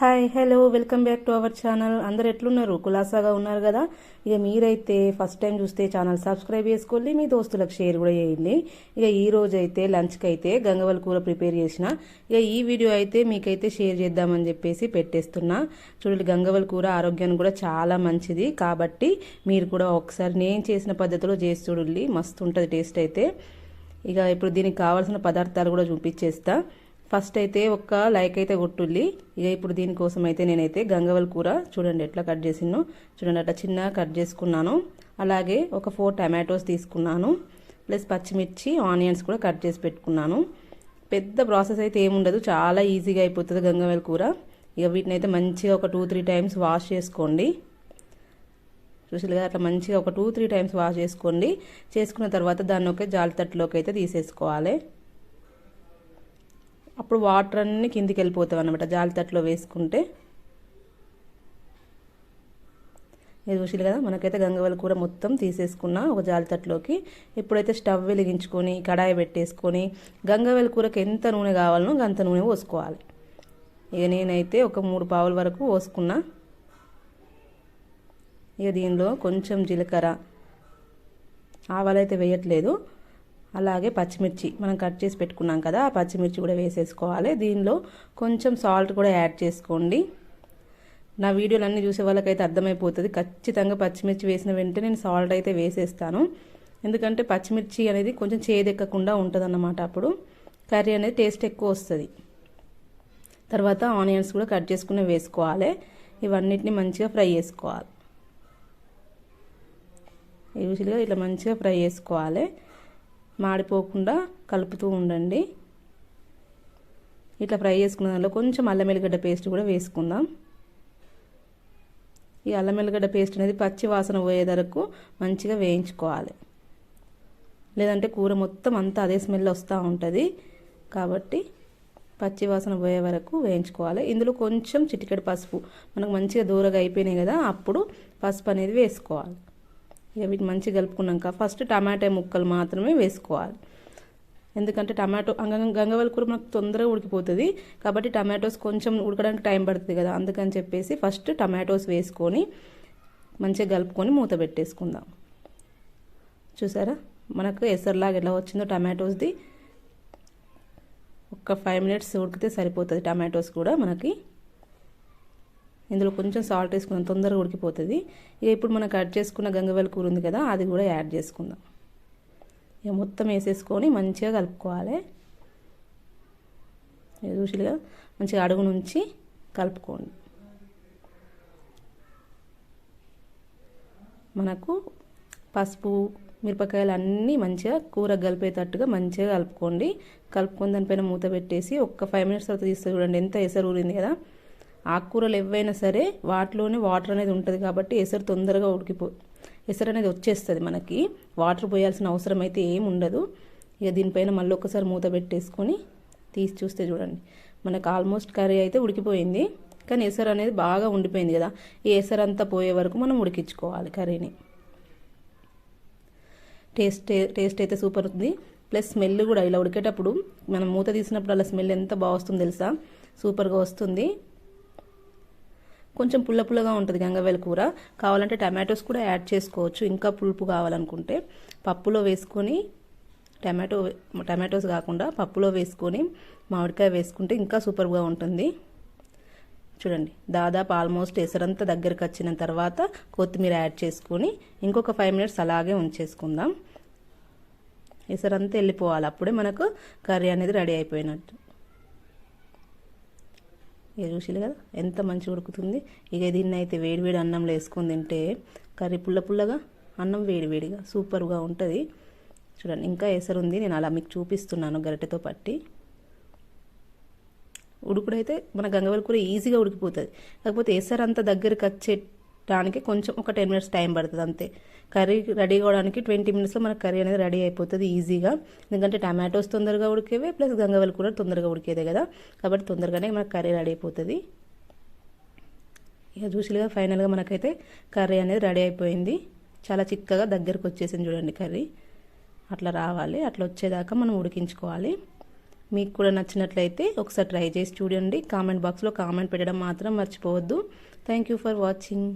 Hi hello welcome back to our channel. అందరు ఎట్లున్నారు? కులాసాగా ఉన్నారు కదా? ఇక మీరైతే ఫస్ట్ టైం చూస్తే ఛానల్ సబ్స్క్రైబ్ చేసుకోండి మీ దోస్తులకు షేర్ కూడా చేయండి. ఇక ఈ రోజు అయితే లంచ్కి అయితే గంగవల్ కూర ప్రిపేర్ చేసిన. ఇక ఈ వీడియో అయితే మీకైతే షేర్ చేద్దామని చెప్పేసి పెట్టేస్తున్నా. చూడండి గంగవల్ కూర ఆరోగ్యానికి కూడా చాలా మంచిది. కాబట్టి మీరు కూడా ఒకసారి నేను చేసిన పద్ధతిలో చేసి చూడండి. మస్తు ఉంటుంది టేస్ట్ అయితే. ఇక ఇప్పుడు దీనికి కావాల్సిన పదార్థాలు కూడా చూపించేస్తాను ఫస్ట్ అయితే ఒక లైక్ అయితే కొట్టుల్లి ఇక ఇప్పుడు దీనికోసం అయితే నేనైతే గంగవల్ కూర చూడండి ఎట్లా కట్ చేసినో చూడండి అట్లా చిన్నగా కట్ చేసుకున్నాను. అలాగే ఒక ఫోర్ టమాటోస్ తీసుకున్నాను. ప్లస్ పచ్చిమిర్చి ఆనియన్స్ కూడా కట్ చేసి పెట్టుకున్నాను. పెద్ద ప్రాసెస్ అయితే ఏముండదు. చాలా ఈజీగా అయిపోతుంది గంగవల్ కూర. ఇక వీటిని అయితే మంచిగా ఒక టూ త్రీ టైమ్స్ వాష్ చేసుకోండి. చూసిగా అట్లా మంచిగా ఒక టూ త్రీ టైమ్స్ వాష్ చేసుకోండి. చేసుకున్న తర్వాత దాన్ని ఒక జాలి తట్టులోకి అయితే తీసేసుకోవాలి. అప్పుడు వాటర్ అన్నీ కిందికి వెళ్ళిపోతాం అనమాట జాలితట్లో వేసుకుంటే. ఇది చూసిరు కదా? మనకైతే గంగవల్లి కూర మొత్తం తీసేసుకున్న ఒక జాలితట్లోకి ఎప్పుడైతే ఇప్పుడైతే స్టవ్ వెలిగించుకొని కడాయి పెట్టేసుకొని గంగవల్లి కూరకి ఎంత నూనె కావాలనో అంత నూనె పోసుకోవాలి. ఇక నేనైతే ఒక మూడు పావుల వరకు పోసుకున్నా. ఇక దీనిలో కొంచెం జీలకర్ర. ఆవాలైతే వేయట్లేదు. అలాగే పచ్చిమిర్చి మనం కట్ చేసి పెట్టుకున్నాం కదా ఆ పచ్చిమిర్చి కూడా వేసేసుకోవాలి. దీనిలో కొంచెం సాల్ట్ కూడా యాడ్ చేసుకోండి. నా వీడియోలు అన్నీ చూసే వాళ్ళకైతే అర్థమైపోతుంది. ఖచ్చితంగా పచ్చిమిర్చి వేసిన వెంటనే నేను సాల్ట్ అయితే వేసేస్తాను. ఎందుకంటే పచ్చిమిర్చి అనేది కొంచెం చేదెక్కకుండా ఉంటుంది అన్నమాట అప్పుడు. కర్రీ అనేది టేస్ట్ ఎక్కువ వస్తుంది. తర్వాత ఆనియన్స్ కూడా కట్ చేసుకుని వేసుకోవాలి. ఇవన్నిటిని మంచిగా ఫ్రై చేసుకోవాలి. యూజువల్గా ఇట్లా మంచిగా ఫ్రై చేసుకోవాలి. మాడిపోకుండా కలుపుతూ ఉండండి. ఇట్లా ఫ్రై చేసుకున్న దానిలో కొంచెం అల్లం వెల్లిగడ్డ పేస్ట్ కూడా వేసుకుందాం. ఈ అల్లం వెల్లిగడ్డ పేస్ట్ అనేది పచ్చి వాసన పోయే వరకు మంచిగా వేయించుకోవాలి. లేదంటే కూర మొత్తం అంతా అదే స్మెల్ వస్తూ ఉంటుంది. కాబట్టి పచ్చి వాసన పోయే వరకు వేయించుకోవాలి. ఇందులో కొంచెం చిటికెడు పసుపు. మనకు మంచిగా దూరగా అయిపోయినాయి కదా అప్పుడు పసుపు అనేది వేసుకోవాలి. ఇక వీటిని మంచిగా కలుపుకున్నాక ఫస్ట్ టమాటా ముక్కలు మాత్రమే వేసుకోవాలి. ఎందుకంటే టమాటో గంగవల్లి కూర మనకు తొందరగా ఉడికిపోతుంది. కాబట్టి టమాటోస్ కొంచెం ఉడకడానికి టైం పడుతుంది కదా. అందుకని చెప్పేసి ఫస్ట్ టమాటోస్ వేసుకొని మంచిగా కలుపుకొని మూత పెట్టేసుకుందాం. చూసారా? మనకు ఎసర్లాగా ఎలా వచ్చిందో టమాటోస్ది. ఒక ఫైవ్ మినిట్స్ ఉడికితే సరిపోతుంది టమాటోస్ కూడా మనకి. ఇందులో కొంచెం సాల్ట్ వేసుకుందాం తొందరగా ఉడికిపోతుంది. ఇక ఇప్పుడు మనం కట్ చేసుకున్న గంగవల్లి కూర ఉంది కదా అది కూడా యాడ్ చేసుకుందాం. ఇక మొత్తం వేసేసుకొని మంచిగా కలుపుకోవాలి. చూసిగా మంచిగా అడుగు నుంచి కలుపుకోండి. మనకు పసుపు మిరపకాయలు అన్నీ మంచిగా కూర కలిపేటట్టుగా మంచిగా కలుపుకోండి. కలుపుకొని దానిపైన మూత పెట్టేసి ఒక్క ఫైవ్ మినిట్స్ తర్వాత తీస్తే చూడండి ఎంత ఎసరు ఊరింది కదా. ఆకుకూరలు ఏవైనా సరే వాటిలోనే వాటర్ అనేది ఉంటుంది కాబట్టి ఎసరు తొందరగా ఉడికిపో ఎసరు అనేది వచ్చేస్తుంది మనకి. వాటర్ పోయాల్సిన అవసరం అయితే ఏమి ఉండదు. ఇక దీనిపైన మళ్ళీ ఒకసారి మూత పెట్టేసుకొని తీసి చూస్తే చూడండి. మనకు ఆల్మోస్ట్ కర్రీ అయితే ఉడికిపోయింది. కానీ ఎసరు అనేది బాగా ఉండిపోయింది కదా. ఈ ఎసరు అంతా పోయే వరకు మనం ఉడికించుకోవాలి కర్రీని. టేస్ట్ టేస్ట్ అయితే సూపర్ ఉంది. ప్లస్ స్మెల్ కూడా ఇలా ఉడికేటప్పుడు మనం మూత తీసినప్పుడు అలా స్మెల్ ఎంత బాగా వస్తుందో తెలుసా? సూపర్గా వస్తుంది. కొంచెం పుల్ల పుల్లగా ఉంటుంది గంగవేల కూర. కావాలంటే టమాటోస్ కూడా యాడ్ చేసుకోవచ్చు. ఇంకా పులుపు కావాలనుకుంటే పప్పులో వేసుకొని టమాటో టమాటోస్ కాకుండా పప్పులో వేసుకొని మామిడికాయ వేసుకుంటే ఇంకా సూపర్గా ఉంటుంది. చూడండి దాదాపు ఆల్మోస్ట్ ఎసరంతా దగ్గరికి వచ్చిన తర్వాత కొత్తిమీర యాడ్ చేసుకొని ఇంకొక ఫైవ్ మినిట్స్ అలాగే ఉంచేసుకుందాం. ఎసరంతా వెళ్ళిపోవాలి. అప్పుడే మనకు కర్రీ అనేది రెడీ అయిపోయినట్టు. ఇక చూసిరు కదా ఎంత మంచిగా ఉడుకుతుంది. ఇక దీన్ని అయితే వేడివేడి అన్నంలో వేసుకొని తింటే కర్రీ పుల్ల పుల్లగా అన్నం వేడివేడిగా సూపర్గా ఉంటుంది. చూడండి ఇంకా ఎసరు ఉంది. నేను అలా మీకు చూపిస్తున్నాను గరిటెతో పట్టి. ఉడుకుడైతే మన గంగవల్లి కూర ఈజీగా ఉడికిపోతుంది. కాకపోతే ఎసరంతా దగ్గరికి వచ్చే దానికి కొంచెం ఒక టెన్ మినిట్స్ టైం పడుతుంది అంతే. కర్రీ రెడీ కావడానికి ట్వంటీ మినిట్స్లో మనకు కర్రీ అనేది రెడీ అయిపోతుంది ఈజీగా. ఎందుకంటే టమాటోస్ తొందరగా ఉడికేవే ప్లస్ గంగవల్లి కూర తొందరగా ఉడికేదే కదా. కాబట్టి తొందరగానే మనకు కర్రీ రెడీ అయిపోతుంది. ఇక చూసిగా ఫైనల్గా మనకైతే కర్రీ అనేది రెడీ అయిపోయింది. చాలా చిక్కగా దగ్గరకు వచ్చేసింది చూడండి కర్రీ. అట్లా రావాలి అట్లా వచ్చేదాకా మనం ఉడికించుకోవాలి. మీకు కూడా నచ్చినట్లయితే ఒకసారి ట్రై చేసి చూడండి. కామెంట్ బాక్స్లో కామెంట్ పెట్టడం మాత్రం మర్చిపోవద్దు. Thank you for watching